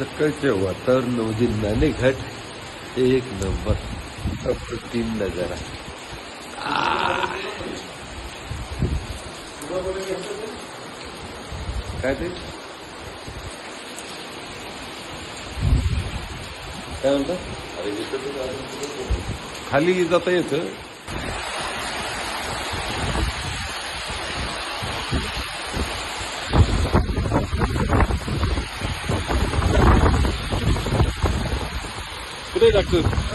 सकाळचे वातावरण म्हणजे नाणेघाट एक नंबर अप्रतिम नजारा. काय ते? काय म्हणतात खाली जाता येतं. कुठे doctor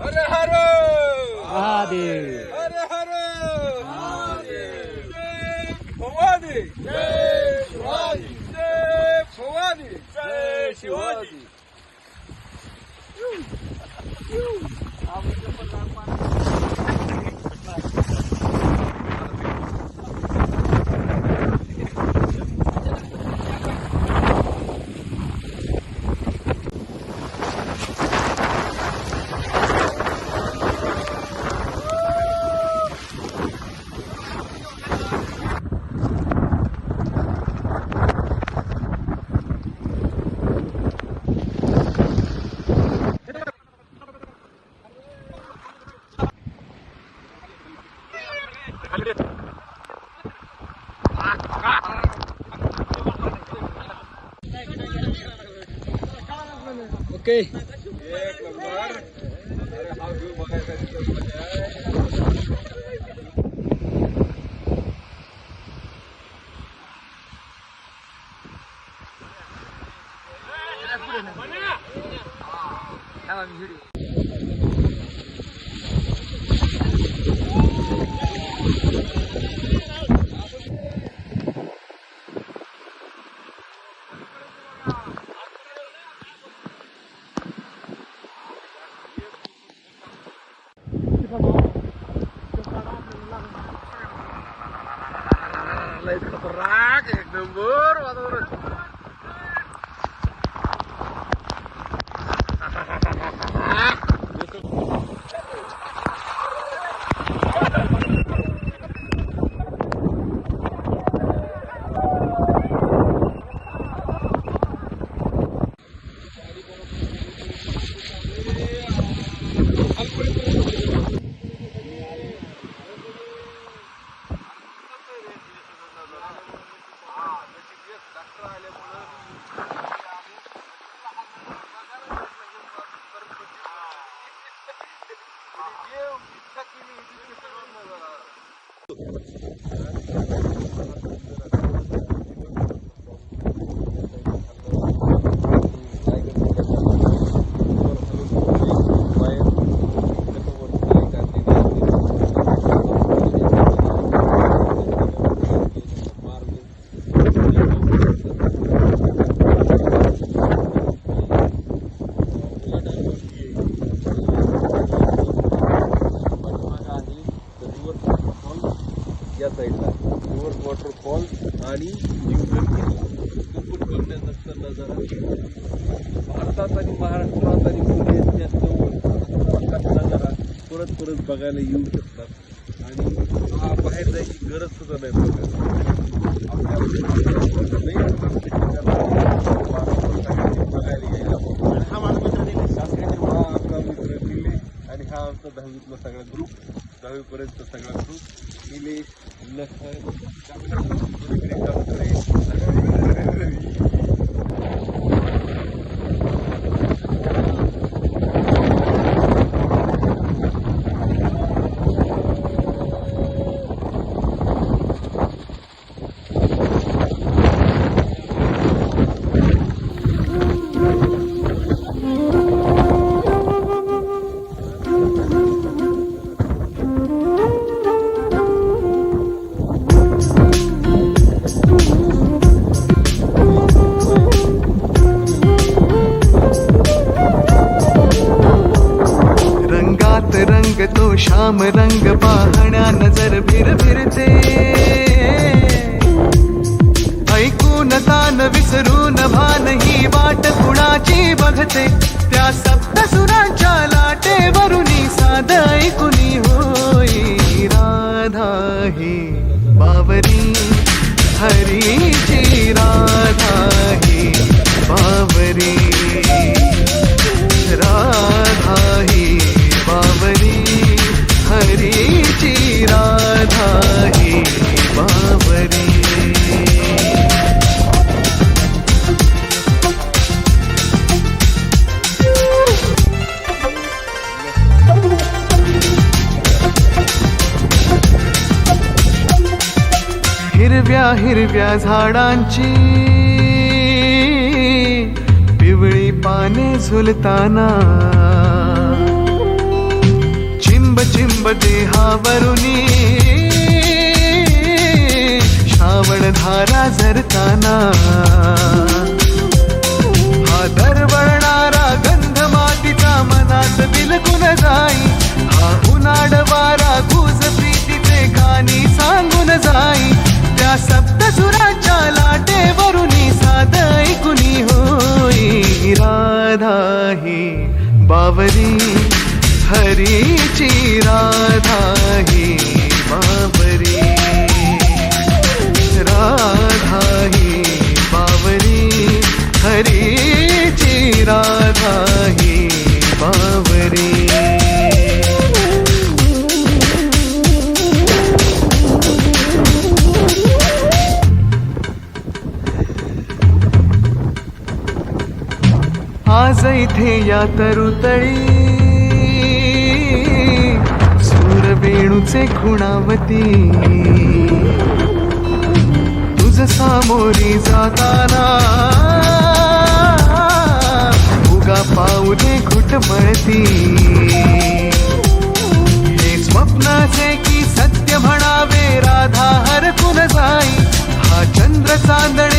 Har Har Mahadev Har Har Modi! Okay एक नंबर अरे हा व्ह्यू बघायचा तिथं मजा लय खतरनाक एक नंबर वातावरण या साईडला रिव्हर वॉटरफॉल आणि न्यूझन कुक्कुट बघण्याचा नजारा. भारतात आणि महाराष्ट्रात आणि पुण्याच्या जवळ नजारा. परत परत बघायला येऊ शकतात. आणि हा बाहेर जायची गरज सुद्धा नाही बघायला यायला हा माझा मित्र आपला मित्र निलेश आणि हा आमचा दहावीतला सगळा ग्रुप दहावीपर्यंत सगळा ग्रुप निलेश लखन श्याम रंग पाहण्या नजर फिर फिरते ऐकून तान विसरून भान ही वाट कुणाची बघते. त्या सप्त सुरांच्या लाटेवरुनी साध ऐकुनी होई. राधा ही बावरी हरी हिरव्या हिरव्या झाडांची. पिवळी पाने झुलताना. चिंब चिंब देहावरुनी. श्रावण धारा झरताना. सप्तसुराच्या लाटेवरुनी साध ऐकुनी होई. राधा ही बावरी हरीची राधा ही बावरी राधा ही बावरी हरीची राधा आज इथे या तरुतळी. सूरवेणूचे खुणावती. तुझ सामोरी जाताना उगा पाऊले घुटमळती हे स्वप्नाचे की सत्य म्हणावे राधा हर हरपून जाई. हा चंद्र चांदण